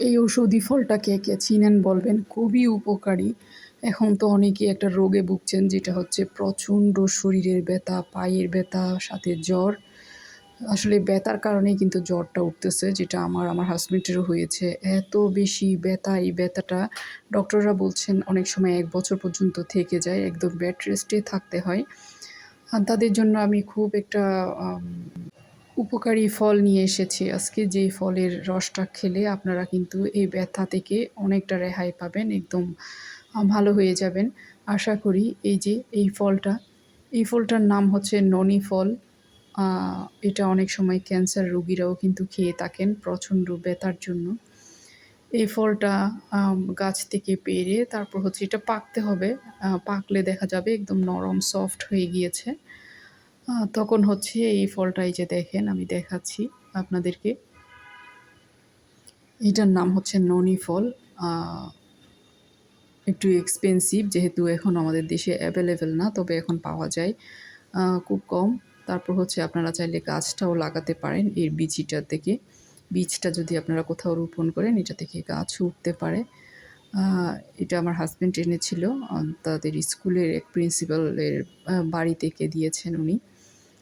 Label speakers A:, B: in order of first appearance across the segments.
A: এই ঔষধি ফলটা কে কে চিনেন বলবেন, খুবই উপকারী। এখন তো অনেকেই একটা রোগে ভুগছেন, যেটা হচ্ছে প্রচণ্ড শরীরের ব্যথা, পায়ের ব্যথা, সাথে জ্বর। আসলে ব্যথার কারণেই কিন্তু জ্বরটা উঠতেছে, যেটা আমার আমার হাজব্যান্ডেরও হয়েছে। এত বেশি ব্যথা, এই ব্যথাটা ডক্টররা বলছেন অনেক সময় এক বছর পর্যন্ত থেকে যায়, একদম বেড রেস্টে থাকতে হয়। তাদের জন্য আমি খুব একটা উপকারী ফল নিয়ে এসেছি। আজকে যে ফলের রসটা খেলে আপনারা কিন্তু এই ব্যথা থেকে অনেকটা রেহাই পাবেন, একদম ভালো হয়ে যাবেন। আশা করি এই যে এই ফলটা, এই ফলটার নাম হচ্ছে ননি ফল। এটা অনেক সময় ক্যান্সার রোগীরাও কিন্তু খেয়ে থাকেন প্রচণ্ড ব্যথার জন্য। এই ফলটা গাছ থেকে পেরে তারপর হচ্ছে এটা পাকতে হবে। পাকলে দেখা যাবে একদম নরম, সফট হয়ে গিয়েছে। তখন হচ্ছে এই ফলটা এই যে দেখেন, আমি দেখাচ্ছি আপনাদেরকে। এটার নাম হচ্ছে ননি ফল। একটু এক্সপেন্সিভ যেহেতু এখন আমাদের দেশে অ্যাভেলেবেল না, তবে এখন পাওয়া যায়। খুব কম। তারপর হচ্ছে আপনারা চাইলে গাছটাও লাগাতে পারেন এর বিচিটা থেকে। বীজটা যদি আপনারা কোথাও রোপণ করেন, এটা থেকে গাছ উঠতে পারে। এটা আমার হাজব্যান্ড এনেছিল। তাদের স্কুলের এক প্রিন্সিপালের বাড়ি থেকে দিয়েছেন উনি।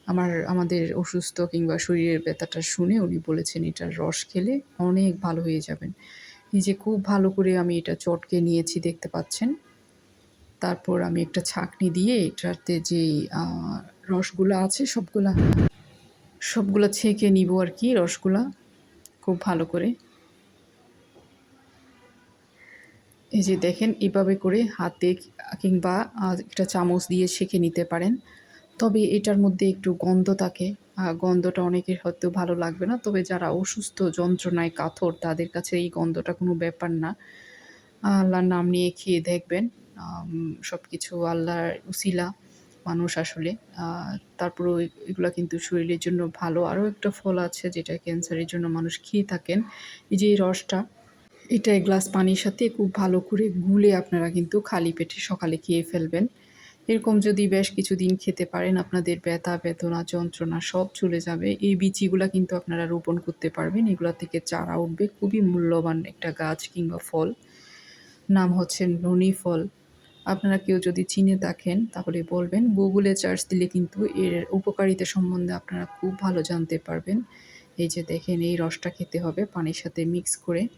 A: আমার, আমাদের অসুস্থ কিংবা শরীরের ব্যথাটা শুনে উনি বলেছেন, এটার রস খেলে অনেক ভালো হয়ে যাবেন। যে খুব ভালো করে আমি এটা চটকে নিয়েছি, দেখতে পাচ্ছেন। তারপর আমি একটা ছাঁকনি দিয়ে এটাতে যে রসগুলো আছে সবগুলা সবগুলা ছেঁকে নিব আর কি রসগুলা, খুব ভালো করে। এই যে দেখেন, এভাবে করে হাতে কিংবা একটা চামচ দিয়ে ছেঁকে নিতে পারেন। তবে এটার মধ্যে একটু গন্ধ থাকে। গন্ধটা অনেকের হয়তো ভালো লাগবে না তবে যারা অসুস্থ যন্ত্রণায় কাতর তাদের কাছে এই গন্ধটা কোনো ব্যাপার না। আল্লাহর নাম নিয়ে খেয়ে দেখবেন। সব কিছু আল্লাহর উসিলা মানুষ আসলে। আহ, তারপরেও এগুলো কিন্তু শরীরের জন্য ভালো। আরও একটা ফল আছে যেটা ক্যান্সারের জন্য মানুষ খেয়ে থাকেন। এই যে রসটা এটা এক গ্লাস পানির সাথে খুব ভালো করে গুলে আপনারা কিন্তু খালি পেটে সকালে খেয়ে ফেলবেন। এরকম যদি বেশ কিছুদিন খেতে পারেন, আপনাদের ব্যথা, বেদনা, যন্ত্রণা সব চলে যাবে। এই বিচিগুলা কিন্তু আপনারা রোপণ করতে পারবেন। এগুলা থেকে চারা উঠবে। খুবই মূল্যবান একটা গাছ কিংবা ফল। নাম হচ্ছে ননি ফল। আপনারা কেউ যদি চিনে থাকেন, তাহলে বলবেন। গুগলে চার্জ দিলে কিন্তু এর উপকারিতা সম্বন্ধে আপনারা খুব ভালো জানতে পারবেন। এই যে দেখেন, এই রসটা খেতে হবে পানির সাথে মিক্স করে।